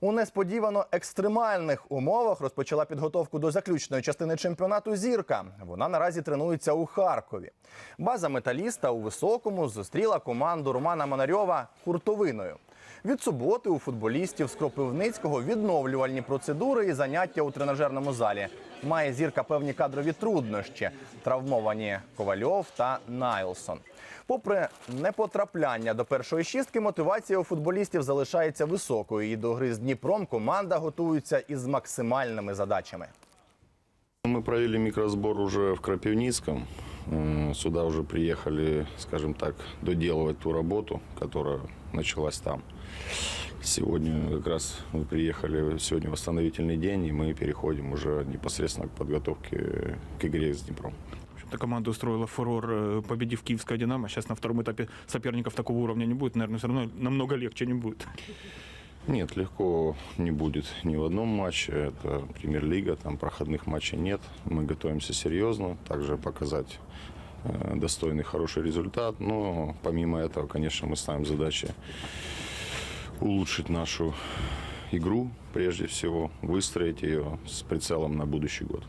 У несподівано екстремальних умовах розпочала підготовку до заключної частини чемпіонату Зірка. Вона наразі тренується у Харкові. База металіста у високому зустріла команду Романа Монарьова хуртовиною. Від суботи у футболістів з Кропивницького відновлювальні процедури і заняття у тренажерному залі. Має зірка певні кадрові труднощі, травмовані Ковальов та Найлсон. Попри непотрапляння до першої шістки, мотивація у футболістів залишається високою. І до гри з Дніпром команда готується із максимальними задачами. Мы провели микросбор уже в Крапивницком. Сюда уже приехали, скажем так, доделывать ту работу, которая началась там. Сегодня как раз мы приехали, сегодня восстановительный день, и мы переходим уже непосредственно к подготовке к игре с Днепром. Общем-то, команда устроила фурор, э, победив киевское «Динамо». Сейчас на втором этапе соперников такого уровня не будет. Наверное, все равно намного легче не будет. Нет, легко не будет ни в одном матче. Это премьер-лига, там проходных матчей нет. Мы готовимся серьезно, также показать э, достойный, хороший результат. Но помимо этого, конечно, мы ставим задачи улучшить нашу игру, прежде всего, выстроить ее с прицелом на будущий год.